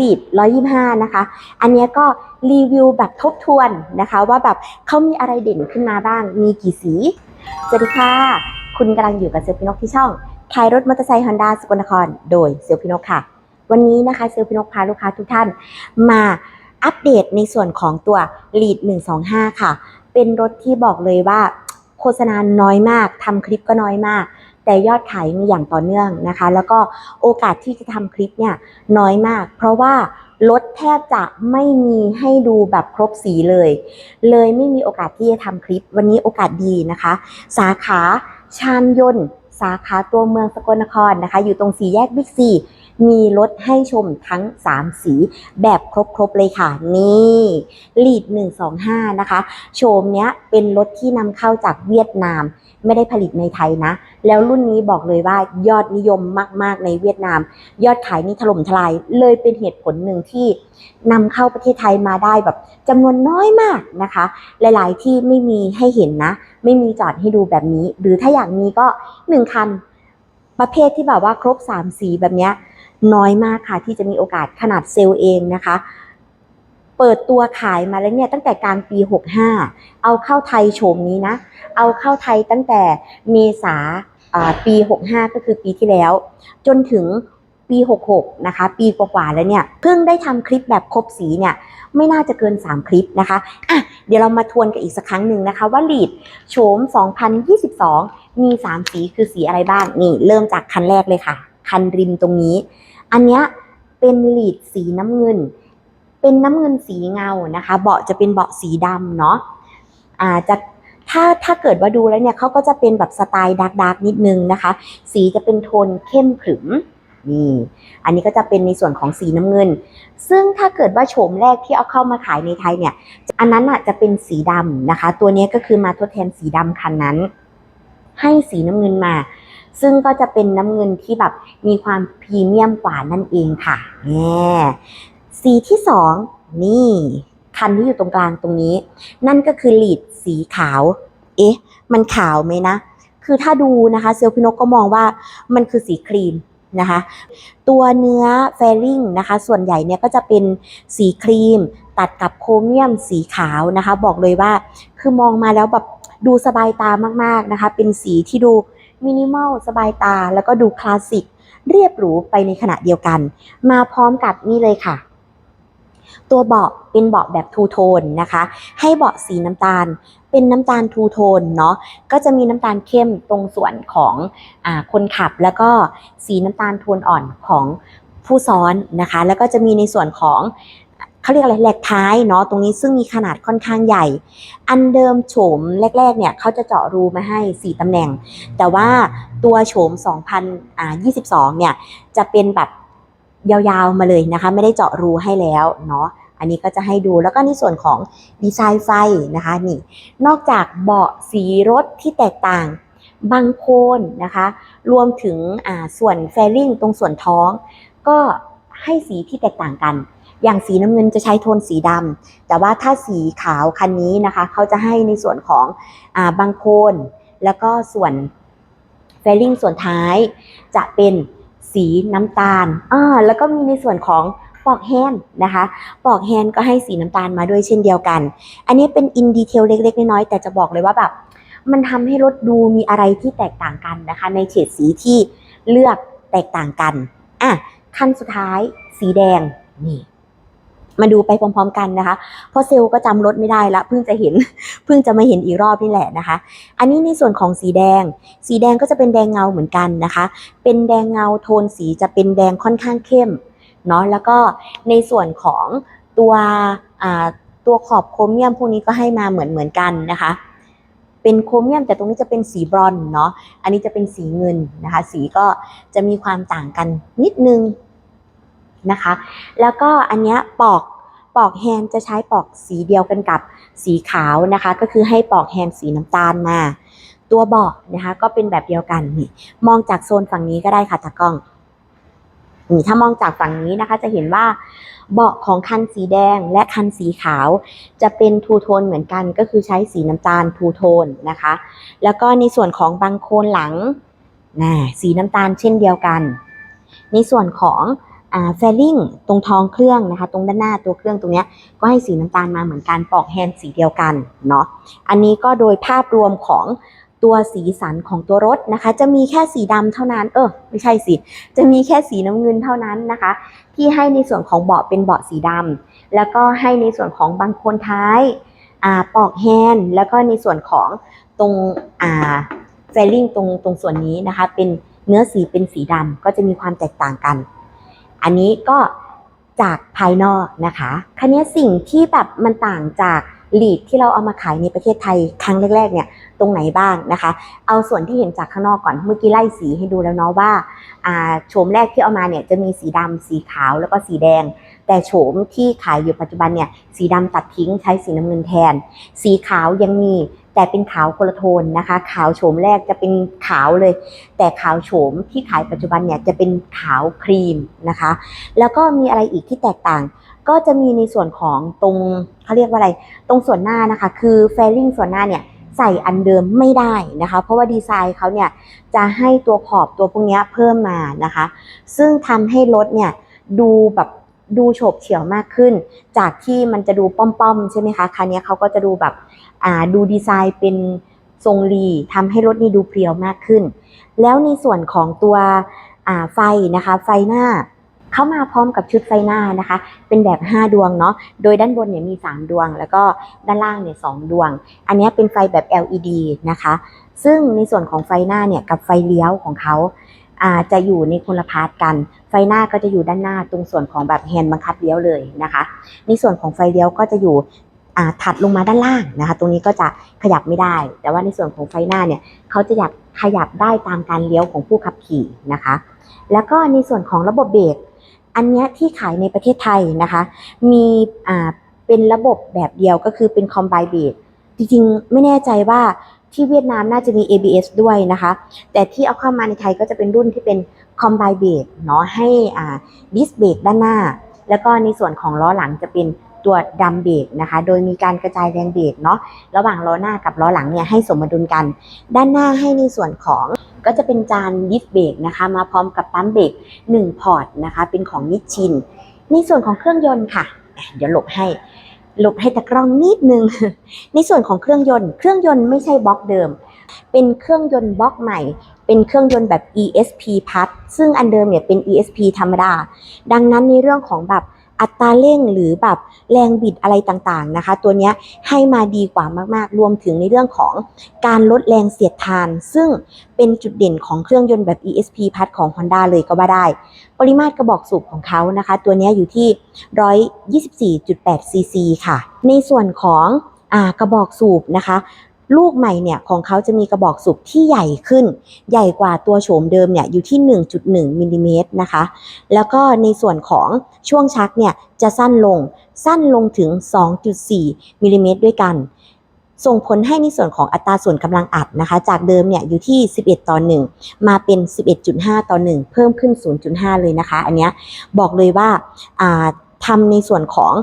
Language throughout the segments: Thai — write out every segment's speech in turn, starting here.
ลีด125 นะคะ อันนี้ก็รีวิวแบบทบทวนนะคะ ว่าแบบเขามีอะไรเด่นขึ้นมาบ้าง มีกี่สี สวัสดีค่ะ คุณกำลังอยู่กับเซลฟินกที่ช่องขายรถมอเตอร์ไซค์ฮอนด้าสกลนคร โดยเซลฟินกค่ะ วันนี้นะคะเซลฟินกพาลูกค้าทุกท่าน มาอัปเดตในส่วนของตัว Lead 125 ค่ะ เป็นรถที่บอกเลยว่าโฆษณาน้อยมากทำคลิปก็น้อยมาก แต่ยอดขายมีอย่างต่อเนื่องนะคะ แล้วก็โอกาสที่จะทำคลิปเนี่ยน้อยมาก เพราะว่ารถแทบจะไม่มีให้ดูแบบครบสีเลย เลยไม่มีโอกาสที่จะทำคลิป วันนี้โอกาสดีนะคะ สาขาชานยนต์ สาขาตัวเมืองสกลนครนะคะ อยู่ตรงสี่แยกบิ๊กซี มีรถให้ชมทั้ง 3 สีแบบครบๆเลยค่ะ นี่ลีด125 นะคะโชมเนี้ยเป็นรถที่นำเข้าจากเวียดนาม ไม่ได้ผลิตในไทยนะ แล้วรุ่นนี้บอกเลยว่ายอดนิยมมากๆในเวียดนาม ยอดขายนี่ถล่มทลาย เลยเป็นเหตุผลหนึ่งที่นำเข้าประเทศไทยมาได้แบบจำนวนน้อยมากนะคะ หลายๆที่ไม่มีให้เห็นนะ ไม่มีจอดให้ดูแบบนี้ หรือถ้าอยากมีก็หนึ่งคันประเภทที่แบบว่าครบ 3 สีแบบเนี้ย น้อยมากค่ะที่จะมีโอกาสขนาดเซลล์เองนะคะ เปิดตัวขายมาแล้วเนี่ยตั้งแต่กลางปี 65 เอาเข้าไทยโฉมนี้นะ เอาเข้าไทยตั้งแต่เมษาปี 65 ก็คือปีที่แล้ว จนถึงปี 66 นะคะ ปีกว่าๆแล้วเนี่ยเพิ่งได้ทำคลิปแบบครบสีเนี่ยไม่น่าจะเกิน 3 คลิปนะคะอะเดี๋ยวเรามาทวนกันอีกสักครั้งหนึ่งนะคะ ว่าลีดโฉม 2022 มี 3 สีคือสีอะไรบ้าง นี่ เริ่มจากคันแรกเลยค่ะ คันริมตรงนี้ อันเนี้ยเป็นลีดสีน้ำเงิน เป็นน้ำเงินสีเงานะคะ เบาะจะเป็นเบาะสีดำเนาะอ่าจะถ้าถ้าเกิดว่าดูแล้วเนี่ยเขาก็จะเป็นแบบสไตล์ดาร์กดาร์กนิดนึงนะคะ สีจะเป็นโทนเข้มขรึมนี่ อันนี้ก็จะเป็นในส่วนของสีน้ำเงิน ซึ่งถ้าเกิดว่าโฉมแรกที่เอาเข้ามาขายในไทยเนี่ย อันนั้นอะจะเป็นสีดำนะคะ ตัวนี้ก็คือมาทดแทนสีดำคันนั้น ให้สีน้ำเงินมา ซึ่งก็จะเป็นน้ำเงินที่แบบมีความพรีเมียมกว่านั่นเองค่ะแง่สีที่สองนี่คันที่อยู่ตรงกลางตรงนี้ นั่นก็คือลีดสีขาว เอ๊ะ มันขาวไหมนะ คือถ้าดูนะคะเซลล์พินกก็มองว่ามันคือสีครีมนะคะ ตัวเนื้อแฟริงนะคะ ส่วนใหญ่เนี่ยก็จะเป็นสีครีม ตัดกับโครเมียมสีขาวนะคะ บอกเลยว่าคือมองมาแล้วแบบดูสบายตามากๆนะคะ เป็นสีที่ดู มินิมอลสบายตาแล้วก็ดูคลาสสิก เรียบหรูไปในขณะเดียวกัน มาพร้อมกับนี่เลยค่ะ ตัวเบาะเป็นเบาะแบบทูโทนนะคะ ให้เบาะสีน้ำตาล เป็นน้ำตาลทูโทนเนาะก็จะมีน้ำตาลเข้มตรงส่วนของอคนขับแล้วก็สีน้ำตาลโทนอ่อนของผู้ซ้อนนะคะ แล้วก็จะมีในส่วนของ เขาเรียกอะไรแหลกท้ายเนาะตรงนี้ซึ่งมีขนาดค่อนข้างใหญ่ อันเดิมโฉมแรกๆเนี่ยเขาจะเจาะรูมาให้ 4ตำแหน่ง แต่ว่าตัวโฉม 2022 เนี่ยจะเป็นแบบยาวๆมาเลยนะคะ ไม่ได้เจาะรูให้แล้วเนาะอันนี้ก็จะให้ดูแล้วก็ในส่วนของดีไซน์ไฟนะคะนี่นอกจากเบาะสีรถที่แตกต่างบางโคนนะคะ รวมถึงส่วนแฟริงตรงส่วนท้อง ก็ให้สีที่แตกต่างกัน อย่างสีน้ำเงินจะใช้โทนสีดำแต่ว่าถ้าสีขาวคันนี้นะคะเขาจะให้ในส่วนของอาบางโคน แล้วก็ส่วนแฟริงส่วนท้าย จะเป็นสีน้ำตาลอ่าแล้วก็มีในส่วนของปลอกแฮนนะคะปลอกแฮนก็ให้สีน้ำตาลมาด้วยเช่นเดียวกัน อันนี้เป็นอินดีเทลเล็ก ๆ น้อยๆแต่จะบอกเลยว่าแบบมันทำให้รถดูมีอะไรที่แตกต่างกันนะคะ ในเฉดสีที่เลือกแตกต่างกันอะคันสุดท้ายสีแดงนี่ มาดูไปพร้อมๆกันนะคะ เพราะเซลล์ก็จำรถไม่ได้ละเพิ่งจะเห็นเพิ่งจะมาเห็นอีกรอบนี่แหละนะคะ อันนี้ในส่วนของสีแดง สีแดงก็จะเป็นแดงเงาเหมือนกันนะคะ เป็นแดงเงาโทนสีจะเป็นแดงค่อนข้างเข้มเนาะแล้วก็ในส่วนของตัวตัวขอบโครเมียมพวกนี้ก็ให้มาเหมือนเหมือนกันนะคะ เป็นโครเมียมแต่ตรงนี้จะเป็นสีบรอนเนาะอันนี้จะเป็นสีเงินนะคะ สีก็จะมีความต่างกันนิดนึง นะคะ แล้วก็อันเนี้ยปอกปอกแฮนด์จะใช้ปอกสีเดียวกันกับสีขาวนะคะ ก็คือให้ปอกแฮนด์สีน้ำตาลมา ตัวบาะนะคะก็เป็นแบบเดียวกันนี่มองจากโซนฝั่งนี้ก็ได้ค่ะตากล้องนี่ถ้ามองจากฝั่งนี้นะคะจะเห็นว่าเบาะของคันสีแดงและคันสีขาว จะเป็นทูโทนเหมือนกันก็คือใช้สีน้ำตาลทูโทนนะคะ แล้วก็ในส่วนของบางโคนหลังนะสีน้ำตาลเช่นเดียวกัน ในส่วนของ แฟลิ่งตรงท้องเครื่องนะคะ ตรงด้านหน้าตัวเครื่องตรงนี้ก็ให้สีน้ำตาลมาเหมือนกันปอกแฮนด์สีเดียวกันเนาะอันนี้ก็โดยภาพรวมของตัวสีสันของตัวรถนะคะ จะมีแค่สีดำเท่านั้น เออ ไม่ใช่สิ จะมีแค่สีน้ำเงินเท่านั้นนะคะ ที่ให้ในส่วนของเบาะเป็นเบาะสีดำแล้วก็ให้ในส่วนของบางโคนท้ายอ่าปอกแฮนด์แล้วก็ในส่วนของตรงอ่าแฟลิงตรงตรงส่วนนี้นะคะ เป็นเนื้อสีเป็นสีดำก็จะมีความแตกต่างกัน อันนี้ก็จากภายนอกนะคะคันนี้สิ่งที่แบบมันต่างจากลีดที่เราเอามาขายในประเทศไทยครั้งแรกๆเนี่ยตรงไหนบ้างนะคะ เอาส่วนที่เห็นจากข้างนอกก่อนเมื่อกี้ไล่สีให้ดูแล้วเนาะว่าอ่าโฉมแรกที่เอามาเนี่ยจะมีสีดำสีขาวแล้วก็สีแดง แต่โฉมที่ขายอยู่ปัจจุบันเนี่ยสีดำตัดทิ้งใช้สีน้ำเงินแทน สีขาวยังมี แต่เป็นขาวคนละโทนนะคะ ขาวโฉมแรกจะเป็นขาวเลย แต่ขาวโฉมที่ขายปัจจุบันเนี่ยจะเป็นขาวครีมนะคะ แล้วก็มีอะไรอีกที่แตกต่าง ก็จะมีในส่วนของตรงเขาเรียกว่าอะไร ตรงส่วนหน้านะคะ คือแฟลิงส่วนหน้าเนี่ยใส่อันเดิมไม่ได้นะคะ เพราะว่าดีไซน์เขาเนี่ยจะให้ตัวขอบตัวพวกนี้เพิ่มมานะคะ ซึ่งทำให้รถเนี่ยดูแบบดูโฉบเฉี่ยวมากขึ้น จากที่มันจะดูป้อมๆใช่ไหมคะคันนี้เขาก็จะดูแบบ ดูดีไซน์เป็นทรงรีทำให้รถนี่ดูเพรียวมากขึ้น แล้วในส่วนของตัวไฟนะคะ ไฟหน้าเข้ามาพร้อมกับชุดไฟหน้านะคะ เป็นแบบ 5 ดวงเนาะ โดยด้านบนเนี่ยมี 3 ดวง แล้วก็ด้านล่างเนี่ยสดวง อันนี้เป็นไฟแบบ LED นะคะ ซึ่งในส่วนของไฟหน้าเนี่ยกับไฟเลี้ยวของเขาอาจะอยู่ในคนละพาร์ทกัน ไฟหน้าก็จะอยู่ด้านหน้าตรงส่วนของแบบแฮนด์บังคับเลี้ยวเลยนะคะ ในส่วนของไฟเลี้ยวก็จะอยู่ ถัดลงมาด้านล่างนะคะ ตรงนี้ก็จะขยับไม่ได้ แต่ว่าในส่วนของไฟหน้าเนี่ยเขาจะอยากขยับได้ตามการเลี้ยวของผู้ขับขี่นะคะ แล้วก็ในส่วนของระบบเบรกอันนี้ที่ขายในประเทศไทยนะคะ มีอ่าเป็นระบบแบบเดียวก็คือเป็นคอมไบเบรกจริงๆ ไม่แน่ใจว่าที่เวียดนามน่าจะมี ABS ด้วยนะคะ แต่ที่เอาเข้ามาในไทยก็จะเป็นรุ่นที่เป็นคอมไบเบรกเนาะให้อ่าดิสเบรกด้านหน้า แล้วก็ในส่วนของล้อหลังจะเป็น ตัวดัมเบรกนะคะ โดยมีการกระจายแรงเบรกเนาะระหว่างล้อหน้ากับล้อหลังเนี่ยให้สมดุลกัน ด้านหน้าให้ในส่วนของก็จะเป็นจานดิสเบรกนะคะ มาพร้อมกับปั๊มเบรก1พอร์ตนะคะ เป็นของนิชชิน ในส่วนของเครื่องยนต์ค่ะอะ เดี๋ยวหลบให้หลบให้ตะกร้องนิดนึง ในส่วนของเครื่องยนต์ เครื่องยนต์ไม่ใช่บล็อกเดิม เป็นเครื่องยนต์บล็อกใหม่ เป็นเครื่องยนต์แบบ ESP พัดซึ่งอันเดิมเนี่ยเป็น ESP ธรรมดา ดังนั้นในเรื่องของแบบ อัตราเร่งหรือแบบแรงบิดอะไรต่างๆนะคะ ตัวนี้ให้มาดีกว่ามากๆ รวมถึงในเรื่องของการลดแรงเสียดทาน ซึ่งเป็นจุดเด่นของเครื่องยนต์แบบ ESP พัดของ Honda เลยก็ว่าได้ ปริมาตรกระบอกสูบของเขานะคะ ตัวนี้อยู่ที่ 124.8ซีซีค่ะ ในส่วนของอกระบอกสูบนะคะ ลูกใหม่เนี่ยของเขาจะมีกระบอกสูบที่ใหญ่ขึ้น ใหญ่กว่าตัวโฉมเดิมเนี่ยอยู่ที่ 1.1มิลลิเมตรนะคะ แล้วก็ในส่วนของช่วงชักเนี่ยจะสั้นลงสั้นลงถึง 2.4มิลลิเมตรด้วยกัน ส่งผลให้ในส่วนของอัตราส่วนกำลังอัดนะคะ จากเดิมเนี่ยอยู่ที่ 11 ต่อ 1 มาเป็น 11.5 ต่อ 1 เพิ่มขึ้น 0.5 เลยนะคะ อันเนี้ยบอกเลยว่า อ่าทำในส่วนของ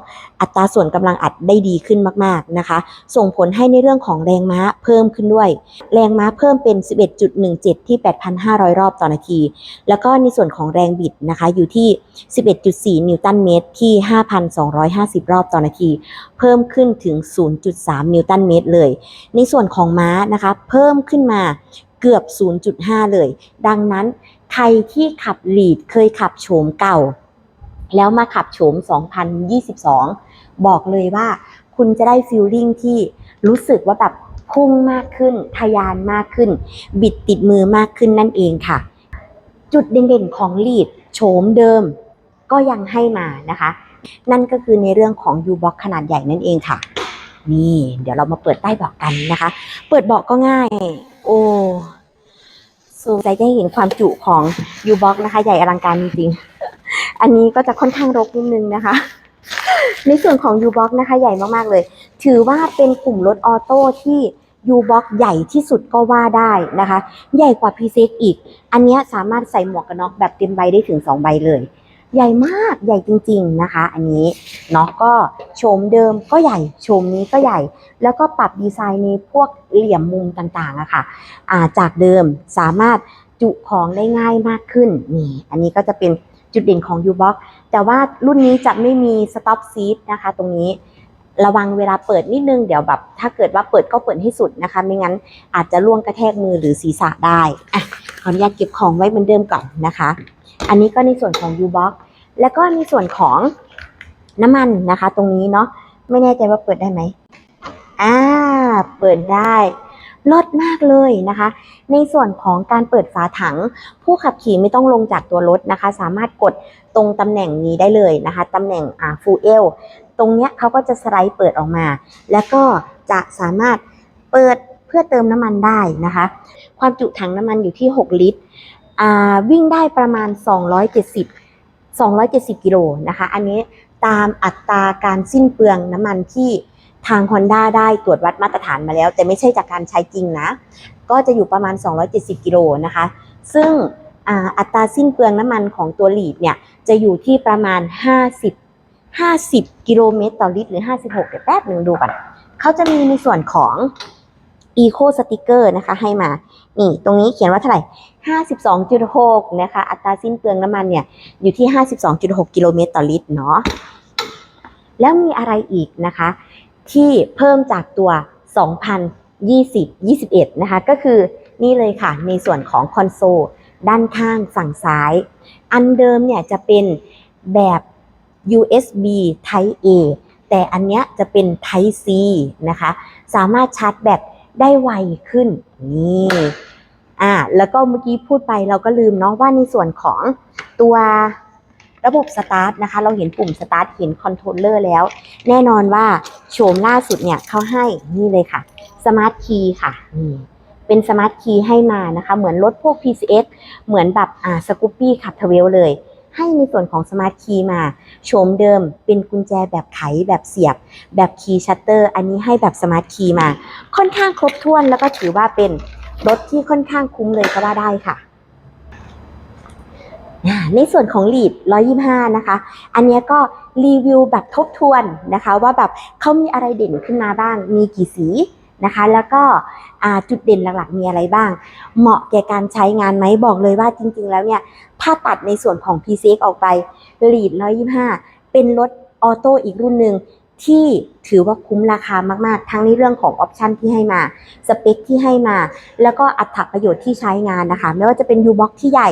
อัตราส่วนกำลังอัดได้ดีขึ้นมากๆนะคะ ส่งผลให้ในเรื่องของแรงม้าเพิ่มขึ้นด้วย แรงม้าเพิ่มเป็น 11.17 ที่ 8,500 รอบต่อนาที แล้วก็ในส่วนของแรงบิดนะคะอยู่ที่ 11.4 นิวตันเมตรที่ 5,250 รอบต่อนาที เพิ่มขึ้นถึง 0.3 นิวตันเมตรเลย ในส่วนของม้านะคะเพิ่มขึ้นมาเกือบ 0.5 เลย ดังนั้นใครที่ขับลีดเคยขับโฉมเก่า แล้วมาขับโฉม 2022 บอกเลยว่าคุณจะได้ฟีลลิ่งที่รู้สึกว่าแบบพุ่งมากขึ้นทะยานมากขึ้น บิดติดมือมากขึ้นนั่นเองค่ะ จุดเด่นๆของลีดโฉมเดิมก็ยังให้มานะคะ นั่นก็คือในเรื่องของ U-Box ขนาดใหญ่นั่นเองค่ะ นี่ เดี๋ยวเรามาเปิดใต้เบาะกันนะคะ เปิดเบาะก็ง่าย โอ้สูใจได้เห็นความจุของ U-Box นะคะ ใหญ่อลังการจริงๆ อันนี้ก็จะค่อนข้างรกนิดนึงนะคะ ในส่วนของ U-Box นะคะ ใหญ่มากๆเลย ถือว่าเป็นกลุ่มรถออโต้ที่ U-Box ใหญ่ที่สุดก็ว่าได้นะคะ ใหญ่กว่า P6 อีก อันนี้สามารถใส่หมวกกันน็อกแบบเต็มใบได้ถึง 2 ใบเลย ใหญ่มากใหญ่จริง ๆนะคะ อันนี้เนาะก็โฉมเดิมก็ใหญ่โฉมนี้ก็ใหญ่ แล้วก็ปรับดีไซน์ในพวกเหลี่ยมมุมต่างๆอะค่ะอ่าจากเดิมสามารถจุของได้ง่ายมากขึ้นนี่ อันนี้ก็จะเป็น จุดเด่นของ u b o x แต่ว่ารุ่นนี้จะไม่มี stop seat นะคะตรงนี้ระวังเวลาเปิดนิดนึงเดี๋ยวแบบ ถ้าเกิดว่าเปิดก็เปิดให้สุดนะคะ ไม่งั้นอาจจะล่วงกระแทกมือหรือศีรษะได้อะขออนุญาตเก็บของไว้เหมือนเดิมก่อนนะคะ อันนี้ก็ในส่วนของ u b o x แล้วก็ในส่วนของน้ำมันนะคะ ตรงนี้เนาะไม่แน่ใจว่าเปิดได้ไหมอ่าเปิดได้ ลดมากเลยนะคะ ในส่วนของการเปิดฝาถัง ผู้ขับขี่ไม่ต้องลงจากตัวรถนะคะ สามารถกดตรงตำแหน่งนี้ได้เลยนะคะตำแหน่งอ่าฟูเอลตรงเนี้ยเขาก็จะสไลด์เปิดออกมา แล้วก็จะสามารถเปิดเพื่อเติมน้ำมันได้นะคะ ความจุถังน้ำมันอยู่ที่ 6 ลิตรอ่าวิ่งได้ประมาณ 270 270 กิโลนะคะ อันนี้ตามอัตราการสิ้นเปลืองน้ำมันที่ ทาง Honda ได้ตรวจวัดมาตรฐานมาแล้ว แต่ไม่ใช่จากการใช้จริงนะ ก็จะอยู่ประมาณ 270 กิโลนะคะ ซึ่งอ,อัตราสิ้นเปลืองน้ำมันของตัวลีดเนี่ย จะอยู่ที่ประมาณ 50 50 กิโลเมตรต่อลิตรหรือ 56เดี๋ยวแป๊บหนึ่งดูก่อนเขาจะมีในส่วนของ Eco Sticker นะคะให้มา นี่ตรงนี้เขียนว่าเท่าไหร่ 52.6 นะคะ อัตราสิ้นเปลืองน้ำมันเนี่ย อยู่ที่ 52.6 กิโลเมตรต่อลิตรเนาะ แล้วมีอะไรอีกนะคะ ที่เพิ่มจากตัว 2020 21 นะคะ ก็คือนี่เลยค่ะ ในส่วนของคอนโซลด้านข้างฝั่งซ้าย อันเดิมเนี่ยจะเป็นแบบ USB Type A แต่อันเนี้ยจะเป็น Type C นะคะ สามารถชาร์จแบตได้ไวขึ้น นี่อ่าแล้วก็เมื่อกี้พูดไปเราก็ลืมเนาะว่าในส่วนของตัว ระบบสตาร์ทนะคะ เราเห็นปุ่มสตาร์ทเห็นคอนโทรลเลอร์แล้ว แน่นอนว่าโฉมล่าสุดเนี่ยเขาให้นี่เลยค่ะสมาร์ทคีย์ค่ะนี่เป็นสมาร์ทคีย์ให้มานะคะ เหมือนรถพวก PCX เหมือนแบบอ่าสกูปปี้ขับทเวลเลย ให้ในส่วนของสมาร์ทคีย์มา โฉมเดิมเป็นกุญแจแบบไขแบบเสียบ แบบคีย์ชัตเตอร์ อันนี้ให้แบบสมาร์ทคีย์มา ค่อนข้างครบถ้วนแล้วก็ถือว่าเป็นรถที่ค่อนข้างคุ้มเลยก็ว่าได้ค่ะ ในส่วนของลีด125 นะคะ อันนี้ก็รีวิวแบบทบทวนนะคะ ว่าแบบเขามีอะไรเด่นขึ้นมาบ้าง มีกี่สีนะคะ แล้วก็จุดเด่นหลักๆ มีอะไรบ้าง เหมาะแก่การใช้งานไหมบอกเลยว่าจริงๆ แล้วเนี่ย ถ้าตัดในส่วนของ p c x ออกไปลีด125 เป็นรถออโต้อีกรุ่นหนึ่ง ที่ถือว่าคุ้มราคามากๆ ทั้งในเรื่องของออปชันที่ให้มา สเปคที่ให้มา แล้วก็อัตราประโยชน์ที่ใช้งานนะคะ ไม่ว่าจะเป็น U-Box ที่ใหญ่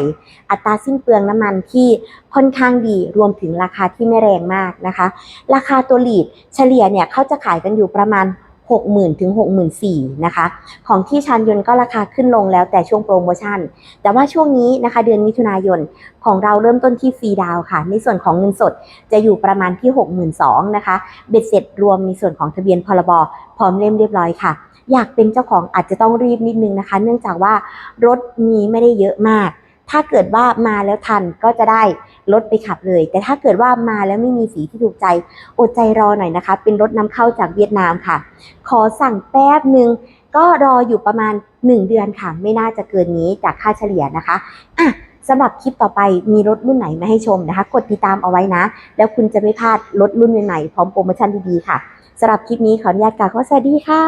อัตราสิ้นเปลืองน้ำมันที่ค่อนข้างดี รวมถึงราคาที่ไม่แรงมากนะคะ ราคาตัวลีดเฉลี่ยเนี่ยเขาจะขายกันอยู่ประมาณ 60,000ถึง64,000นะคะ ของที่ชานยนต์ก็ราคาขึ้นลงแล้วแต่ช่วงโปรโมชั่น แต่ว่าช่วงนี้นะคะเดือนมิถุนายนของเราเริ่มต้นที่ฟรีดาวค่ะ ในส่วนของเงินสดจะอยู่ประมาณที่ 62,000นะคะ เบ็ดเสร็จรวมในส่วนของทะเบียนพรบพร้อมเล่มเรียบร้อยค่ะ อยากเป็นเจ้าของอาจจะต้องรีบนิดนึงนะคะ เนื่องจากว่ารถมีไม่ได้เยอะมาก ถ้าเกิดว่ามาแล้วทันก็จะได้รถไปขับเลย แต่ถ้าเกิดว่ามาแล้วไม่มีสีที่ถูกใจ อดใจรอหน่อยนะคะ เป็นรถนำเข้าจากเวียดนามค่ะ ขอสั่งแป๊บหนึ่งก็รออยู่ประมาณ 1 เดือนค่ะ ไม่น่าจะเกินนี้จากค่าเฉลี่ยนะคะอะสำหรับคลิปต่อไปมีรถรุ่นไหนมาให้ชมนะคะ กดติดตามเอาไว้นะ แล้วคุณจะไม่พลาดรถรุ่นใหม่ๆพร้อมโปรโมชั่นดีๆค่ะสำหรับคลิปนี้ขออนุญาตกล่าวคำว่าสวัสดีค่ะ